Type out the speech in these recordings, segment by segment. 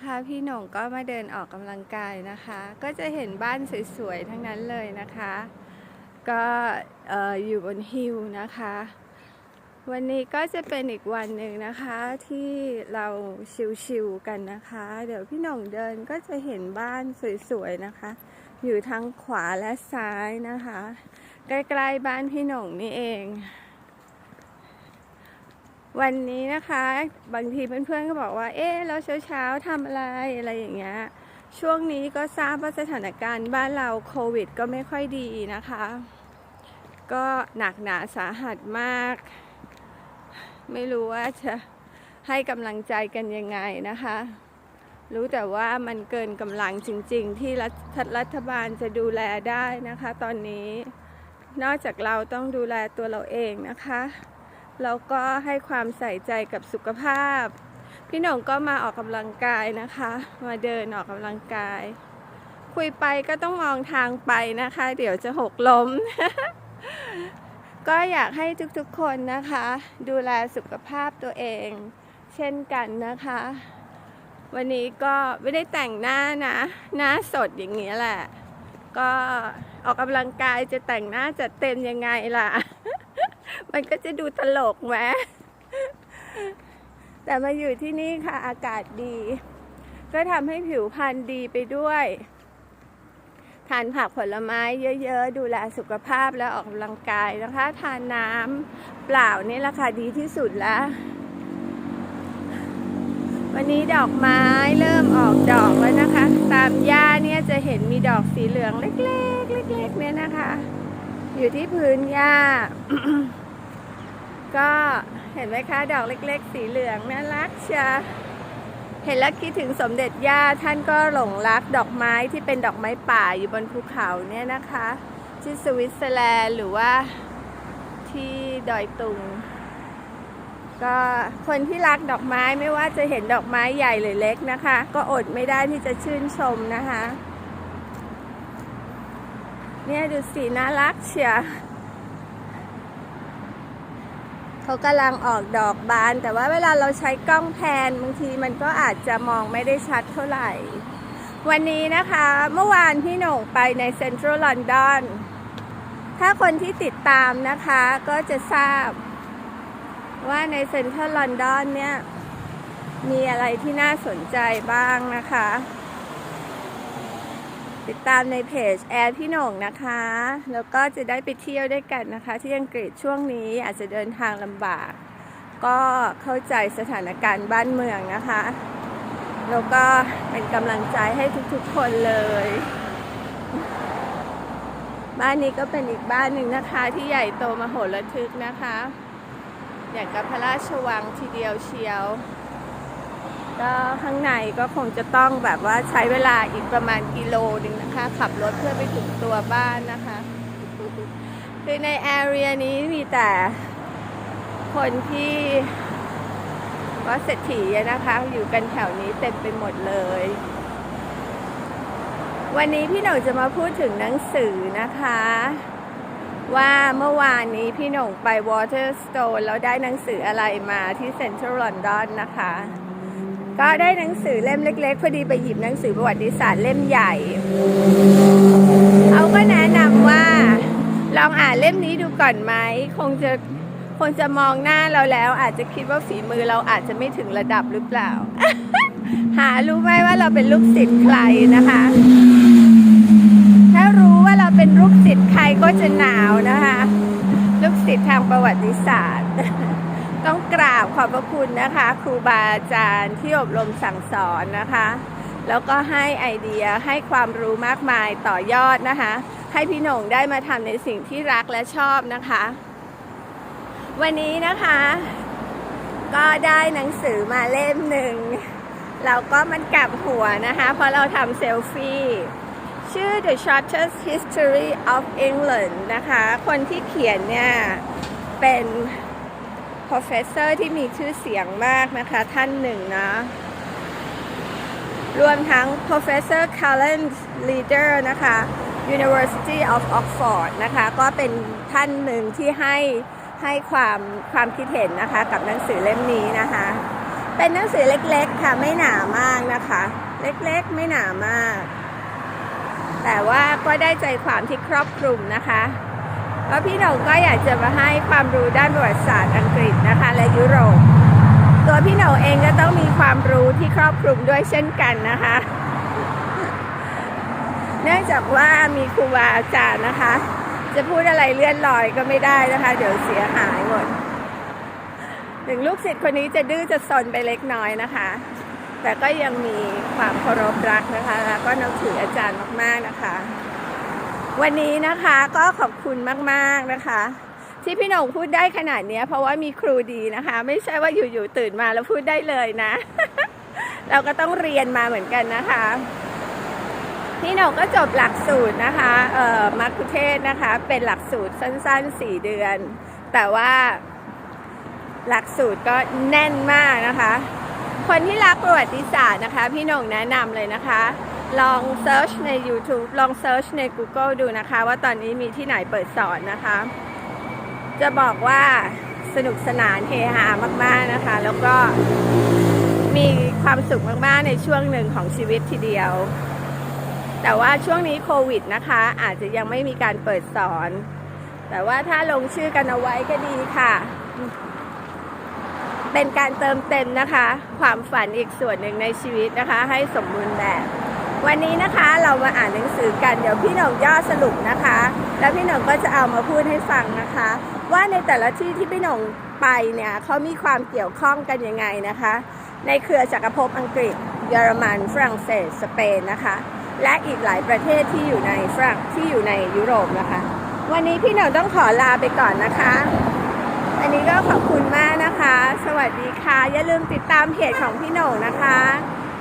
นะคะ พี่หน่งก็มาเดินออกกำลังกายนะคะ ก็จะเห็นบ้านสวยๆทั้งนั้นเลยนะคะ ก็เอ่ออยู่บนฮิลนะคะ วันนี้ก็จะเป็นอีกวันหนึ่งนะคะที่เราชิลๆกันนะคะ เดี๋ยวพี่หน่งเดินก็จะเห็นบ้านสวยๆนะคะ อยู่ทั้งขวาและซ้ายนะคะ ใกล้ๆบ้านพี่หน่งนี่เอง วันนี้นะคะ บางทีเพื่อนๆก็บอกว่า เอ๊ะแล้วเช้าๆทำอะไรอะไรอย่างเงี้ยช่วงนี้ก็ทราบว่าสถานการณ์บ้านเราโควิด ก็ไม่ค่อยดีนะคะ ก็หนักหนาสาหัสมาก ไม่รู้ว่าจะให้กำลังใจกันยังไงนะคะ รู้แต่ว่ามันเกินกำลังจริง ๆ ที่รัฐรัฐบาลจะดูแลได้นะคะ ตอนนี้นอกจากเราต้องดูแลตัวเราเองนะคะ แล้วก็ให้ความใส่ใจกับสุขภาพ พี่หน่งก็มาออกกำลังกายนะคะ มาเดินออกกำลังกาย คุยไปก็ต้องมองทางไปนะคะ เดี๋ยวจะหกล้ม ก็อยากให้ทุกๆคนนะคะ ดูแลสุขภาพตัวเอง เช่นกันนะคะ วันนี้ก็ไม่ได้แต่งหน้านะ หน้าสดอย่างนี้แหละ ก็ออกกำลังกายจะแต่งหน้าจัดเต็มยังไงล่ะ มันก็จะดูตลกไหมแต่มาอยู่ที่นี่ค่ะ อากาศดี ก็ทำให้ผิวพรรณดีไปด้วย ทานผักผลไม้เยอะๆ ดูแลสุขภาพแล้วออกกำลังกายนะคะ ทานน้ำเปล่านี่แหละค่ะดีที่สุดแล้ว วันนี้ดอกไม้เริ่มออกดอกแล้วนะคะ ตามหญ้าเนี่ยจะเห็นมีดอกสีเหลืองเล็กๆเล็กๆเนี่ยนะคะ อยู่ที่พื้นหญ้า ก็เห็นไหมคะดอกเล็กๆ สีเหลืองน่ารักเชียเห็นแล้วคิดถึงสมเด็จย่าท่านก็หลงรักดอกไม้ที่เป็นดอกไม้ป่าอยู่บนภูเขาเนี่ยนะคะ ที่สวิตเซอร์แลนด์หรือว่าที่ดอยตุง ก็คนที่รักดอกไม้ไม่ว่าจะเห็นดอกไม้ใหญ่หรือเล็กนะคะ ก็อดไม่ได้ที่จะชื่นชมนะคะ เนี่ยดูสีน่ารักเชียว เขากำลังออกดอกบาน แต่ว่าเวลาเราใช้กล้องแพนบางทีมันก็อาจจะมองไม่ได้ชัดเท่าไหร่ วันนี้นะคะเมื่อวานพี่หน่งไปในเซ็นทรัลลอนดอนถ้าคนที่ติดตามนะคะก็จะทราบ ว่าในเซ็นทรัลลอนดอนเนี่ย มีอะไรที่น่าสนใจบ้างนะคะ ติดตามในเพจแอร์พี่หน่งนะคะ แล้วก็จะได้ไปเที่ยวด้วยกันนะคะ ที่อังกฤษช่วงนี้อาจจะเดินทางลำบาก ก็เข้าใจสถานการณ์บ้านเมืองนะคะ แล้วก็เป็นกำลังใจให้ทุกๆคนเลย บ้านนี้ก็เป็นอีกบ้านหนึ่งนะคะ ที่ใหญ่โตมโหฬารทึกนะคะ อย่างกับพระราชวังทีเดียวเชียว ก็ข้างในก็คงจะต้องแบบว่าใช้เวลาอีกประมาณกิโลหนึ่งนะคะ ขับรถเพื่อไปถึงตัวบ้านนะคะ คือในแอเรียนี้มีแต่คนที่ว่าเศรษฐีนะคะ อยู่กันแถวนี้เต็มไปหมดเลย วันนี้พี่หน่งจะมาพูดถึงหนังสือนะคะ ว่าเมื่อวานนี้พี่หน่งไป Waterstone แล้วได้หนังสืออะไรมาที่เซ็นทรัลลอนดอนนะคะ ก็ได้หนังสือเล่มเล็ก ๆ พอดีไปหยิบหนังสือประวัติศาสตร์เล่มใหญ่ เขาก็แนะนำว่า ลองอ่านเล่มนี้ดูก่อนไหมคงจะคงจะมองหน้าเราแล้วอาจจะคิดว่าฝีมือเราอาจจะไม่ถึงระดับหรือเปล่า หารู้ไหมว่าเราเป็นลูกศิษย์ใครนะคะ ถ้ารู้ว่าเราเป็นลูกศิษย์ใครก็จะหนาวนะคะ ลูกศิษย์ทางประวัติศาสตร์ ต้องกราบขอบพระคุณนะคะ ครูบาอาจารย์ที่อบรมสั่งสอนนะคะ แล้วก็ให้ไอเดียให้ความรู้มากมายต่อยอดนะคะ ให้พี่หน่งได้มาทำในสิ่งที่รักและชอบนะคะ วันนี้นะคะ ก็ได้หนังสือมาเล่มหนึ่งเราก็มันกลับหัวนะคะ เพราะเราทำเซลฟี่ชื่อ The Shortest History of England นะคะ คนที่เขียนเนี่ย เป็น professor ที่มีชื่อเสียงมากนะคะท่านหนึ่งนะ รวมทั้ง professor Callan Leader นะคะ University of Oxford นะคะ ก็เป็นท่านหนึ่งที่ให้ให้ความความคิดเห็นนะคะกับหนังสือเล่มนี้นะคะ เป็นหนังสือเล็กๆค่ะไม่หนามากนะคะ เล็กๆไม่หนามาก แต่ว่าก็ได้ใจความที่ครอบคลุมนะคะ เพราะพี่หนงก็อยากจะมาให้ความรู้ด้านประวัติศาสตร์อังกฤษนะคะ และยุโรป ตัวพี่หนงเองก็ต้องมีความรู้ที่ครอบคลุมด้วยเช่นกันนะคะ เนื่องจากว่ามีครูบาอาจารย์นะคะ จะพูดอะไรเลื่อนลอยก็ไม่ได้นะคะ เดี๋ยวเสียหายหมด ถึงลูกศิษย์คนนี้จะดื้อจะซนไปเล็กน้อยนะคะ แต่ก็ยังมีความเคารพรักนะคะ แล้วก็นับถืออาจารย์มากๆนะคะ วันนี้นะคะก็ขอบคุณมากๆนะคะ ที่พี่หนงพูดได้ขนาดนี้เพราะว่ามีครูดีนะคะ ไม่ใช่ว่าอยู่ๆตื่นมาแล้วพูดได้เลยนะ เราก็ต้องเรียนมาเหมือนกันนะคะ พี่หนงก็จบหลักสูตรนะคะเอ่อมัคคุเทศก์นะคะ เป็นหลักสูตรสั้นๆ4เดือน แต่ว่าหลักสูตรก็แน่นมากนะคะ คนที่รักประวัติศาสตร์นะคะ พี่หนงแนะนำเลยนะคะ ลองเซิร์ชใน YouTube ลองเซิร์ชใน Google ดูนะคะ ว่าตอนนี้มีที่ไหนเปิดสอนนะคะ จะบอกว่าสนุกสนานเฮฮามาก ๆนะคะ แล้วก็มีความสุขมาก ๆ ในช่วงหนึ่งของชีวิตทีเดียว แต่ว่าช่วงนี้โควิดนะคะ อาจจะยังไม่มีการเปิดสอน แต่ว่าถ้าลงชื่อกันเอาไว้ก็ดีค่ะ เป็นการเติมเต็มนะคะ ความฝันอีกส่วนหนึ่งในชีวิตนะคะ ให้สมบูรณ์แบบ วันนี้นะคะเรามาอ่านหนังสือกันเดี๋ยวพี่หน่งย่อสรุปนะคะ แล้วพี่หน่งก็จะเอามาพูดให้ฟังนะคะ ว่าในแต่ละที่ที่พี่หน่งไปเนี่ยเขามีความเกี่ยวข้องกันยังไงนะคะ ในเครือจักรภพอังกฤษ เยอรมันฝรั่งเศสสเปนนะคะ และอีกหลายประเทศที่อยู่ในฝรั่งที่อยู่ในยุโรปนะคะ วันนี้พี่หน่งต้องขอลาไปก่อนนะคะ อันนี้ก็ขอบคุณมากนะคะ สวัสดีค่ะอย่าลืมติดตามเพจของพี่หน่งนะคะ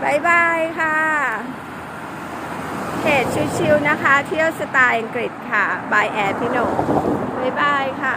บ๊ายบายค่ะ เพจชิวๆนะคะ เที่ยวสไตล์อังกฤษค่ะ บายแอร์พี่โหน่งบ๊ายบายค่ะ